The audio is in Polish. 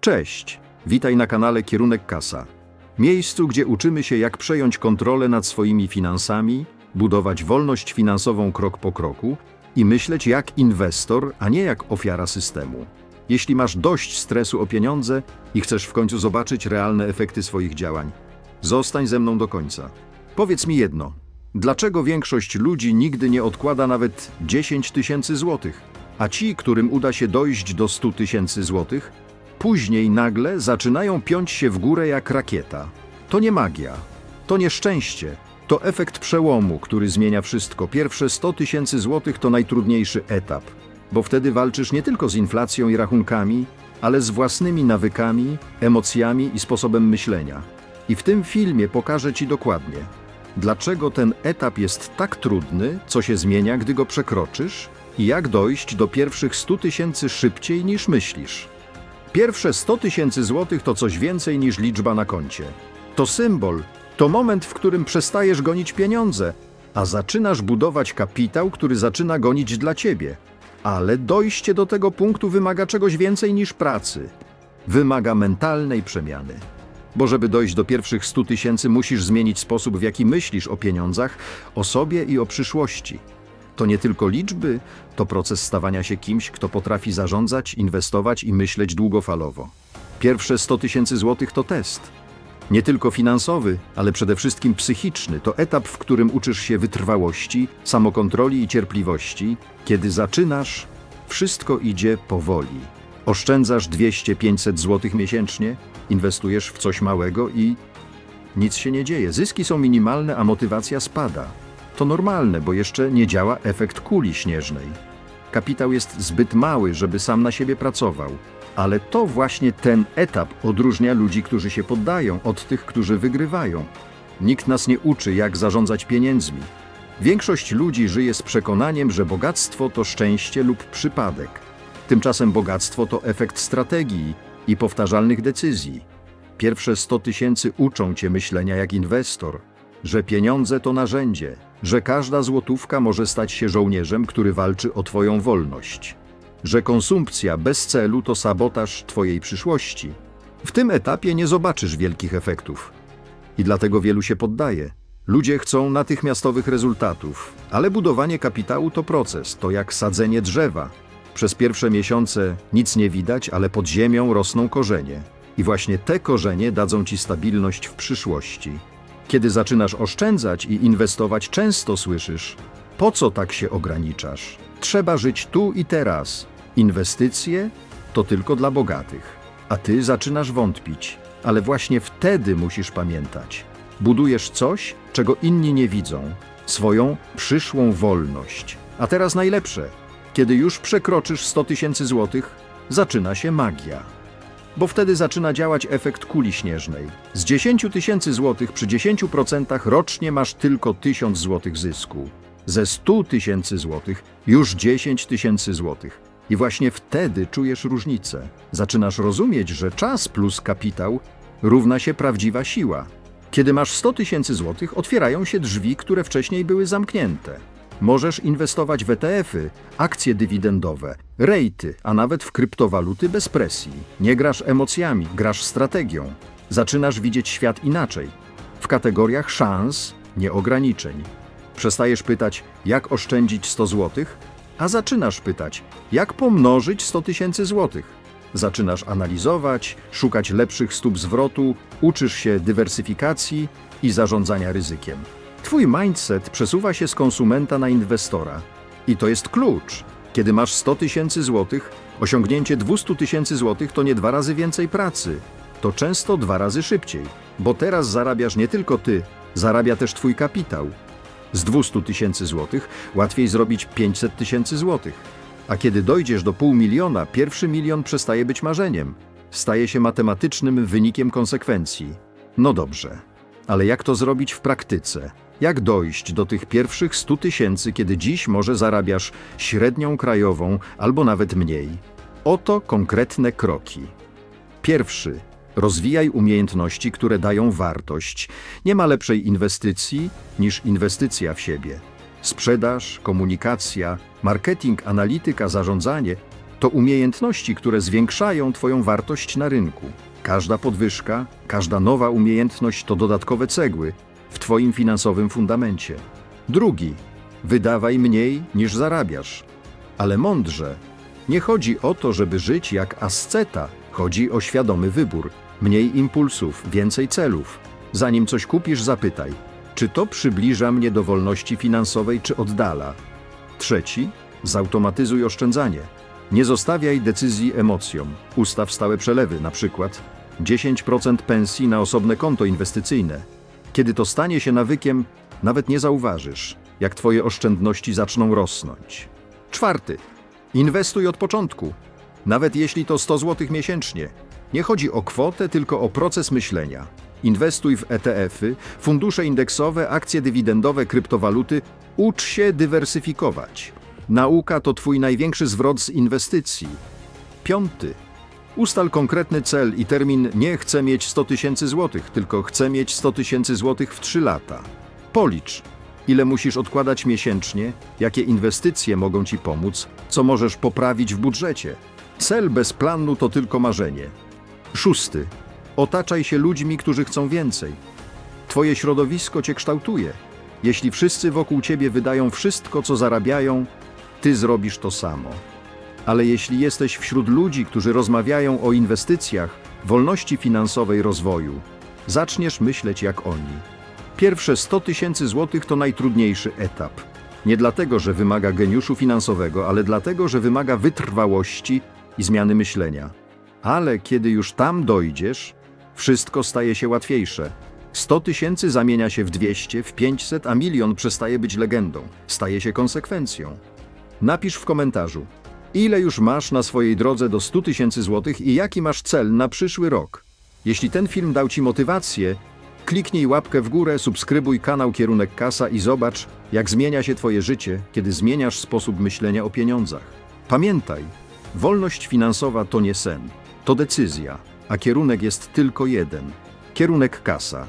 Cześć, witaj na kanale Kierunek Kasa. Miejscu, gdzie uczymy się, jak przejąć kontrolę nad swoimi finansami, budować wolność finansową krok po kroku i myśleć jak inwestor, a nie jak ofiara systemu. Jeśli masz dość stresu o pieniądze i chcesz w końcu zobaczyć realne efekty swoich działań, zostań ze mną do końca. Powiedz mi jedno. Dlaczego większość ludzi nigdy nie odkłada nawet 10 tysięcy złotych, a ci, którym uda się dojść do 100 tysięcy złotych, później nagle zaczynają piąć się w górę jak rakieta? To nie magia, to nie szczęście, to efekt przełomu, który zmienia wszystko. Pierwsze 100 tysięcy złotych to najtrudniejszy etap, bo wtedy walczysz nie tylko z inflacją i rachunkami, ale z własnymi nawykami, emocjami i sposobem myślenia. I w tym filmie pokażę Ci dokładnie, dlaczego ten etap jest tak trudny, co się zmienia, gdy go przekroczysz i jak dojść do pierwszych 100 tysięcy szybciej niż myślisz. Pierwsze 100 tysięcy złotych to coś więcej niż liczba na koncie. To symbol, to moment, w którym przestajesz gonić pieniądze, a zaczynasz budować kapitał, który zaczyna gonić dla ciebie. Ale dojście do tego punktu wymaga czegoś więcej niż pracy. Wymaga mentalnej przemiany. Bo żeby dojść do pierwszych 100 tysięcy, musisz zmienić sposób, w jaki myślisz o pieniądzach, o sobie i o przyszłości. To nie tylko liczby, to proces stawania się kimś, kto potrafi zarządzać, inwestować i myśleć długofalowo. Pierwsze 100 tysięcy złotych to test. Nie tylko finansowy, ale przede wszystkim psychiczny. To etap, w którym uczysz się wytrwałości, samokontroli i cierpliwości. Kiedy zaczynasz, wszystko idzie powoli. Oszczędzasz 200-500 złotych miesięcznie, inwestujesz w coś małego i nic się nie dzieje. Zyski są minimalne, a motywacja spada. To normalne, bo jeszcze nie działa efekt kuli śnieżnej. Kapitał jest zbyt mały, żeby sam na siebie pracował. Ale to właśnie ten etap odróżnia ludzi, którzy się poddają, od tych, którzy wygrywają. Nikt nas nie uczy, jak zarządzać pieniędzmi. Większość ludzi żyje z przekonaniem, że bogactwo to szczęście lub przypadek. Tymczasem bogactwo to efekt strategii i powtarzalnych decyzji. Pierwsze 100 tysięcy uczą cię myślenia jak inwestor, że pieniądze to narzędzie, że każda złotówka może stać się żołnierzem, który walczy o twoją wolność, że konsumpcja bez celu to sabotaż twojej przyszłości. W tym etapie nie zobaczysz wielkich efektów. I dlatego wielu się poddaje. Ludzie chcą natychmiastowych rezultatów, ale budowanie kapitału to proces, to jak sadzenie drzewa. Przez pierwsze miesiące nic nie widać, ale pod ziemią rosną korzenie. I właśnie te korzenie dadzą ci stabilność w przyszłości. Kiedy zaczynasz oszczędzać i inwestować, często słyszysz: Po co tak się ograniczasz? Trzeba żyć tu i teraz. Inwestycje to tylko dla bogatych. A ty zaczynasz wątpić, ale właśnie wtedy musisz pamiętać: budujesz coś, czego inni nie widzą swoją przyszłą wolność. A teraz najlepsze: kiedy już przekroczysz 100 tysięcy złotych, zaczyna się magia bo wtedy zaczyna działać efekt kuli śnieżnej. Z 10 tysięcy złotych przy 10% rocznie masz tylko 1000 złotych zysku. Ze 100 tysięcy złotych już 10 tysięcy złotych. I właśnie wtedy czujesz różnicę. Zaczynasz rozumieć, że czas plus kapitał równa się prawdziwa siła. Kiedy masz 100 tysięcy złotych, otwierają się drzwi, które wcześniej były zamknięte. Możesz inwestować w ETF-y, akcje dywidendowe, rejty, a nawet w kryptowaluty bez presji. Nie grasz emocjami, grasz strategią. Zaczynasz widzieć świat inaczej. W kategoriach szans, nie ograniczeń. Przestajesz pytać, jak oszczędzić 100 zł, a zaczynasz pytać, jak pomnożyć 100 tysięcy złotych. Zaczynasz analizować, szukać lepszych stóp zwrotu, uczysz się dywersyfikacji i zarządzania ryzykiem. Twój mindset przesuwa się z konsumenta na inwestora. I to jest klucz. Kiedy masz 100 tysięcy złotych, osiągnięcie 200 tysięcy złotych to nie dwa razy więcej pracy. To często dwa razy szybciej, bo teraz zarabiasz nie tylko ty, zarabia też twój kapitał. Z 200 tysięcy złotych łatwiej zrobić 500 tysięcy złotych. A kiedy dojdziesz do pół miliona, pierwszy milion przestaje być marzeniem. Staje się matematycznym wynikiem konsekwencji. No dobrze, ale jak to zrobić w praktyce? Jak dojść do tych pierwszych 100 tysięcy, kiedy dziś może zarabiasz średnią krajową albo nawet mniej? Oto konkretne kroki. Pierwszy. Rozwijaj umiejętności, które dają wartość. Nie ma lepszej inwestycji niż inwestycja w siebie. Sprzedaż, komunikacja, marketing, analityka, zarządzanie To umiejętności, które zwiększają Twoją wartość na rynku. Każda podwyżka, każda nowa umiejętność to dodatkowe cegły w Twoim finansowym fundamencie. Drugi, wydawaj mniej niż zarabiasz. Ale mądrze. Nie chodzi o to, żeby żyć jak asceta. Chodzi o świadomy wybór. Mniej impulsów, więcej celów. Zanim coś kupisz, zapytaj, czy to przybliża mnie do wolności finansowej, czy oddala. Trzeci, zautomatyzuj oszczędzanie. Nie zostawiaj decyzji emocjom. Ustaw stałe przelewy, na przykład 10% pensji na osobne konto inwestycyjne. Kiedy to stanie się nawykiem, nawet nie zauważysz, jak Twoje oszczędności zaczną rosnąć. Czwarty, inwestuj od początku. Nawet jeśli to 100 zł miesięcznie. Nie chodzi o kwotę, tylko o proces myślenia. Inwestuj w ETF-y, fundusze indeksowe, akcje dywidendowe, kryptowaluty. Ucz się dywersyfikować. Nauka to Twój największy zwrot z inwestycji. Piąty. Ustal konkretny cel i termin nie chcę mieć 100 tysięcy złotych, tylko chcę mieć 100 tysięcy złotych w 3 lata. Policz, ile musisz odkładać miesięcznie, jakie inwestycje mogą Ci pomóc, co możesz poprawić w budżecie. Cel bez planu to tylko marzenie. Szósty. Otaczaj się ludźmi, którzy chcą więcej. Twoje środowisko Cię kształtuje. Jeśli wszyscy wokół Ciebie wydają wszystko, co zarabiają, Ty zrobisz to samo. Ale jeśli jesteś wśród ludzi, którzy rozmawiają o inwestycjach, wolności finansowej, rozwoju, zaczniesz myśleć jak oni. Pierwsze 100 tysięcy złotych to najtrudniejszy etap. Nie dlatego, że wymaga geniuszu finansowego, ale dlatego, że wymaga wytrwałości i zmiany myślenia. Ale kiedy już tam dojdziesz, wszystko staje się łatwiejsze. 100 tysięcy zamienia się w 200, w 500, a milion przestaje być legendą, staje się konsekwencją. Napisz w komentarzu, ile już masz na swojej drodze do 100 tysięcy złotych i jaki masz cel na przyszły rok. Jeśli ten film dał Ci motywację, kliknij łapkę w górę, subskrybuj kanał Kierunek Kasa i zobacz, jak zmienia się Twoje życie, kiedy zmieniasz sposób myślenia o pieniądzach. Pamiętaj, wolność finansowa to nie sen, to decyzja, a kierunek jest tylko jeden. Kierunek Kasa.